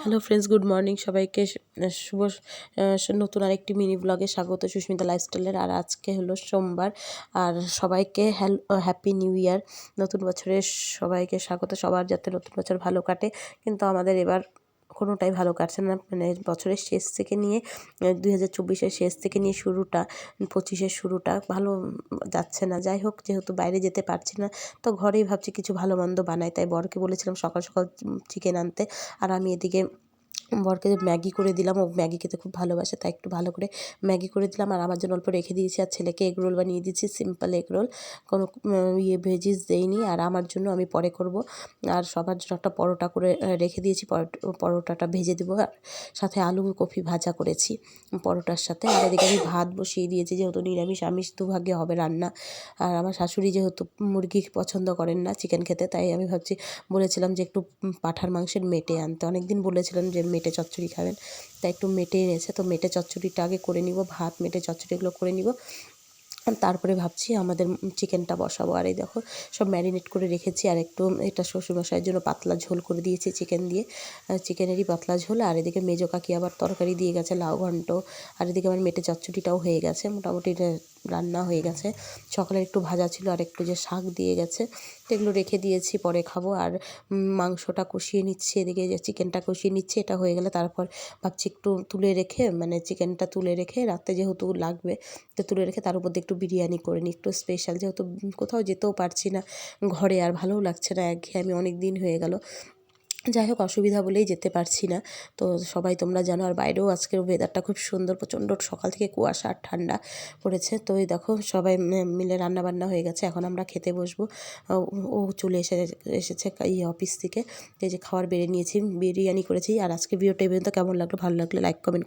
Hello friends good morning সবাইকে শুভ নতুন আরেকটি মিনি ব্লগে স্বাগত সুস্মিতা লাইফস্টাইলের আর আজকে হলো সোমবার। আর সবাইকে হ্যাপি নিউ ইয়ার নতুন বছরের সবাইকে স্বাগত। সবার যাতে নতুন বছর ভালো কাটে। কিন্তু আমাদের এবার কোনোটাই ভালো কাটছে না। মানে বছরের শেষ থেকে নিয়ে দুই হাজার চব্বিশের শেষ থেকে নিয়ে শুরুটা, পঁচিশের শুরুটা ভালো যাচ্ছে না। যাই হোক, যেহেতু বাইরে যেতে পারছি না, তো ঘরেই ভাবছি কিছু ভালো মন্দ বানাই। তাই বরকে বলেছিলাম সকাল সকাল চিকেন আনতে। আর আমি এদিকে বরকে ম্যাগি করে দিলাম, ও ম্যাগি খেতে খুব ভালোবাসে, তাই একটু ভালো করে ম্যাগি করে দিলাম। আর আমার জন্য অল্প রেখে দিয়েছি, আর ছেলেকে এগ রোল বানিয়ে দিয়েছি সিম্পল এগ রোল কোনো ইয়ে ভেজিস দেইনি, আর আমার জন্য আমি পরে করব। আর সবার জন্য একটা পরোটা করে রেখে দিয়েছি, পরোটা- পরোটাটা ভেজে দেবো। আর সাথে আলু কপি ভাজা করেছি পরোটার সাথে। আর এদিকে আমি ভাত বসিয়ে দিয়েছি, যেহেতু নিরামিষ, আমিষ দুভাগে হবে রান্না। আর আমার শাশুড়ি যেহেতু মুরগি পছন্দ করেন না চিকেন খেতে, তাই আমি ভাবছি, বলেছিলাম যে একটু পাঁঠার মাংসের মেটে আনতে। অনেক দিন বলেছিলেন যে মেটে চচ্চড়ি খাবেন। তাই একটু মেটে এনেছে। তো মেটে চচ্চড়িটা আগে করে নিব, ভাত, মেটে চচ্চড়িগুলো করে নিব। তারপরে ভাবছি আমাদের চিকেনটা বসাবো। আর এই দেখো, সব ম্যারিনেট করে রেখেছি। আর একটু এটা শ্বশুরমশাইয়ের জন্য পাতলা ঝোল করে দিয়েছি চিকেন দিয়ে। চিকেনেরই পাতলা ঝোল। আর এদিকে মেজো কাকি আবার তরকারি দিয়ে গেছে লাউ ঘন্ট। আর এদিকে আমার মেটে চচ্চড়িটাও হয়ে গেছে। মোটামুটি রান্না হয়ে গেছে। সকালে একটু ভাজা ছিল আর একটু যে শাক দিয়ে গেছে এগুলো রেখে দিয়েছি, পরে খাব। আর মাংসটা কষিয়ে নিচ্ছি, এদিকে যে চিকেনটা কষিয়ে নিচ্ছি, এটা হয়ে গেলে তারপর ভাবছি একটু তুলে রেখে মানে চিকেনটা তুলে রেখে, রাতে যেহেতু লাগবে, তো তুলে রেখে তার উপর দিয়ে একটু বিরিয়ানি করে নিই। একটু স্পেশাল যেহেতু কোথাও যেতেও পারছি না, ঘরে আর ভালোও লাগছে না, একঘেয়ে আমি অনেক দিন হয়ে গেল। যাই হোক, অসুবিধা বলেই যেতে পারছি না। তো সবাই তোমরা জানো, আর বাইরেও আজকের ওয়েদারটা খুব সুন্দর, প্রচণ্ড সকাল থেকে কুয়াশা আর ঠান্ডা পড়েছে। তো এই দেখো, সবাই মিলে রান্না বান্না হয়ে গেছে। এখন আমরা খেতে বসবো। ও- চলে এসে, এসেছে এই অফিস থেকে। এই যে খাবার বেড়ে নিয়েছি, বিরিয়ানি করেছি। আর আজকে ভিডিওটা এই পর্যন্ত। কেমন লাগল? ভালো লাগলে লাইক কমেন্ট